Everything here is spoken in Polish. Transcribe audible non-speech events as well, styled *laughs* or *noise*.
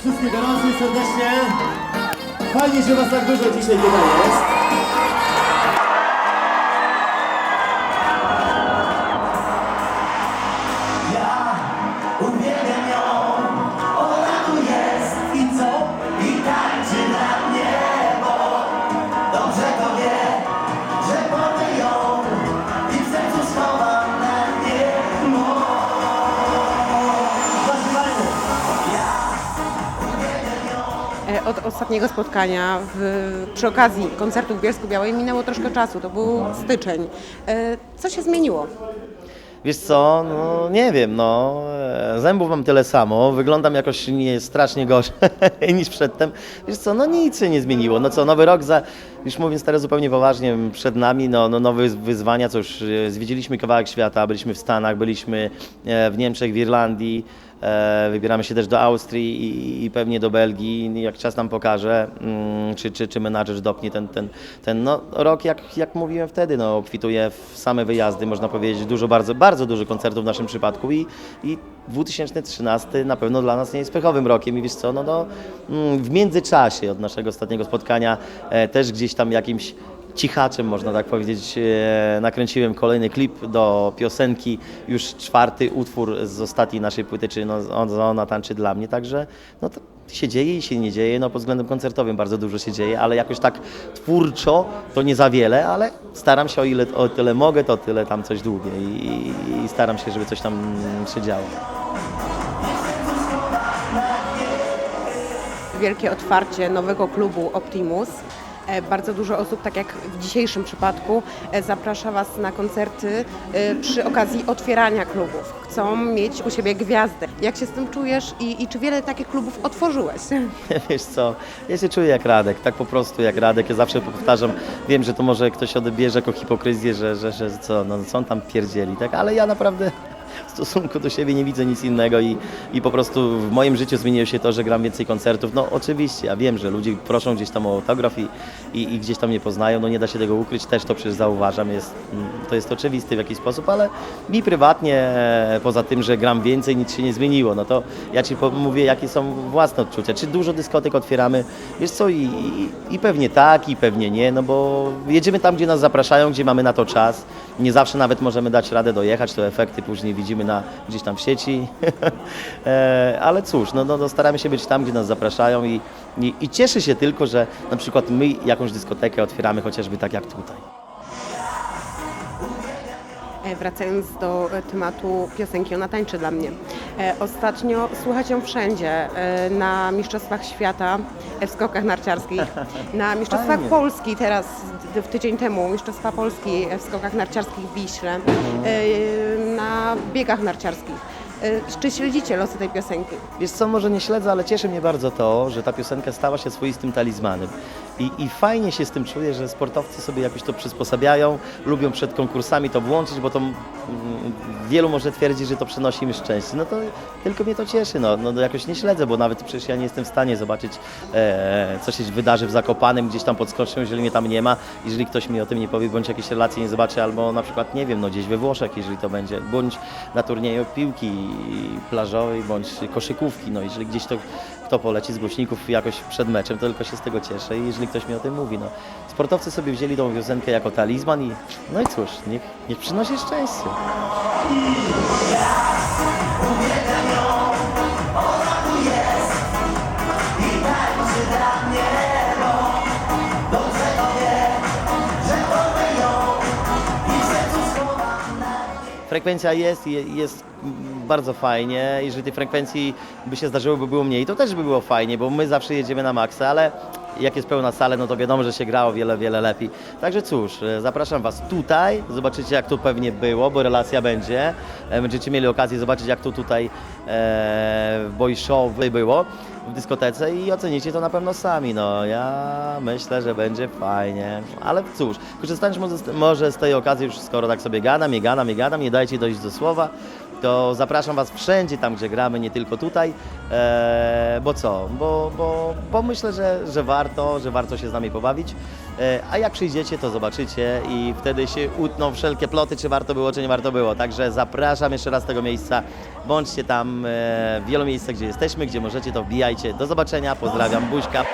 Wszystkich gorąco i serdecznie. Fajnie, że Was tak dużo dzisiaj tutaj jest. Od ostatniego spotkania w, przy okazji koncertu w Bielsku Białej minęło troszkę czasu, to był styczeń. E, Co się zmieniło? Wiesz co, no nie wiem, no e, zębów mam tyle samo, wyglądam jakoś nie strasznie gorzej *laughs* niż przedtem. Wiesz co, no nic się nie zmieniło, no co, nowy rok za, już mówiąc teraz zupełnie poważnie, przed nami, no, no nowe wyzwania, co już e, zwiedziliśmy kawałek świata, byliśmy w Stanach, byliśmy e, w Niemczech, w Irlandii, e, wybieramy się też do Austrii i, i pewnie do Belgii, jak czas nam pokaże, mm, czy, czy, czy menadżer dopnie ten, ten, ten no, rok, jak, jak mówiłem wtedy, no, obfituje w same wyjazdy, można powiedzieć, dużo, bardzo, bardzo dużo koncertów w naszym przypadku i, i 2013 na pewno dla nas nie jest pechowym rokiem i wiesz co, no, no mm, w międzyczasie od naszego ostatniego spotkania e, też gdzieś tam jakimś cichaczem, można tak powiedzieć, e, nakręciłem kolejny klip do piosenki, już czwarty utwór z ostatniej naszej płyty, czyli no, on, ona tańczy dla mnie, także no to się dzieje i się nie dzieje, no pod względem koncertowym bardzo dużo się dzieje, ale jakoś tak twórczo to nie za wiele, ale staram się o ile o tyle mogę, to tyle tam coś dłubię i, i, i staram się, żeby coś tam się działo. Wielkie otwarcie nowego klubu Optimus. E, Bardzo dużo osób, tak jak w dzisiejszym przypadku, e, zaprasza Was na koncerty e, przy okazji otwierania klubów. Chcą mieć u siebie gwiazdę. Jak się z tym czujesz i, i czy wiele takich klubów otworzyłeś? *laughs* Wiesz co, ja się czuję jak Radek, tak po prostu jak Radek. Ja zawsze powtarzam, wiem, że to może ktoś odbierze jako hipokryzję, że, że, że co, no, co on tam pierdzieli, tak? Ale ja naprawdę w stosunku do siebie nie widzę nic innego i, i po prostu w moim życiu zmieniło się to, że gram więcej koncertów. No oczywiście, ja wiem, że ludzie proszą gdzieś tam o autograf i, i, i gdzieś tam mnie poznają, no nie da się tego ukryć, też to przecież zauważam, jest, mm, to jest oczywiste w jakiś sposób, ale mi prywatnie, poza tym, że gram więcej, nic się nie zmieniło. No to ja Ci mówię, jakie są własne odczucia. Czy dużo dyskotek otwieramy? Wiesz co, i, i, i pewnie tak, i pewnie nie, no bo jedziemy tam, gdzie nas zapraszają, gdzie mamy na to czas. Nie zawsze nawet możemy dać radę dojechać, to efekty później widzimy na, gdzieś tam w sieci. *laughs* E, Ale cóż, no, no, no staramy się być tam, gdzie nas zapraszają i, i, i cieszę się tylko, że na przykład my jakąś dyskotekę otwieramy chociażby tak jak tutaj. E, Wracając do e, tematu piosenki Ona tańczy dla mnie. E, Ostatnio słychać ją wszędzie. e, Na Mistrzostwach Świata e, w skokach narciarskich, *laughs* na Mistrzostwach Fajnie. Polski teraz, w tydzień temu, Mistrzostwa Polski w skokach narciarskich w Wiśle, Mhm. na biegach narciarskich. Czy śledzicie losy tej piosenki? Wiesz co, może nie śledzę, ale cieszy mnie bardzo to, że ta piosenka stała się swoistym talizmanem. I, I fajnie się z tym czuję, że sportowcy sobie jakoś to przysposabiają, lubią przed konkursami to włączyć, bo to wielu może twierdzi, że to przynosi im szczęście. No to tylko mnie to cieszy, no, no jakoś nie śledzę, bo nawet przecież ja nie jestem w stanie zobaczyć, e, co się wydarzy w Zakopanem, gdzieś tam pod skocznią, jeżeli mnie tam nie ma, jeżeli ktoś mi o tym nie powie, bądź jakieś relacje nie zobaczy, albo na przykład, nie wiem, no gdzieś we Włoszech, jeżeli to będzie, bądź na turnieju piłki plażowej, bądź koszykówki, no jeżeli gdzieś to kto poleci z głośników jakoś przed meczem, to tylko się z tego cieszę i jeżeli ktoś mi o tym mówi, no. Sportowcy sobie wzięli tą piosenkę jako talizman i no i cóż, niech, niech przynosi szczęście. Frekwencja jest i jest bardzo fajnie. Jeżeli tej frekwencji by się zdarzyło, by było mniej, to też by było fajnie, bo my zawsze jedziemy na maksa, ale jak jest pełna sala, no to wiadomo, że się grało wiele, wiele lepiej. Także cóż, e, zapraszam Was tutaj, zobaczycie jak to pewnie było, bo relacja będzie. E, Będziecie mieli okazję zobaczyć jak to tutaj e, w Bojszowej było w dyskotece i ocenicie to na pewno sami. No ja myślę, że będzie fajnie, ale cóż, korzystając może z, może z tej okazji już skoro tak sobie gadam i gadam i gadam, nie dajcie dojść do słowa, to zapraszam Was wszędzie tam, gdzie gramy, nie tylko tutaj, e, bo co, bo, bo, bo myślę, że, że warto, że warto się z nami pobawić, e, a jak przyjdziecie, to zobaczycie i wtedy się utną wszelkie ploty, czy warto było, czy nie warto było, także zapraszam jeszcze raz z tego miejsca, bądźcie tam e, w wielu miejscach, gdzie jesteśmy, gdzie możecie, to wbijajcie, do zobaczenia, pozdrawiam, buźka.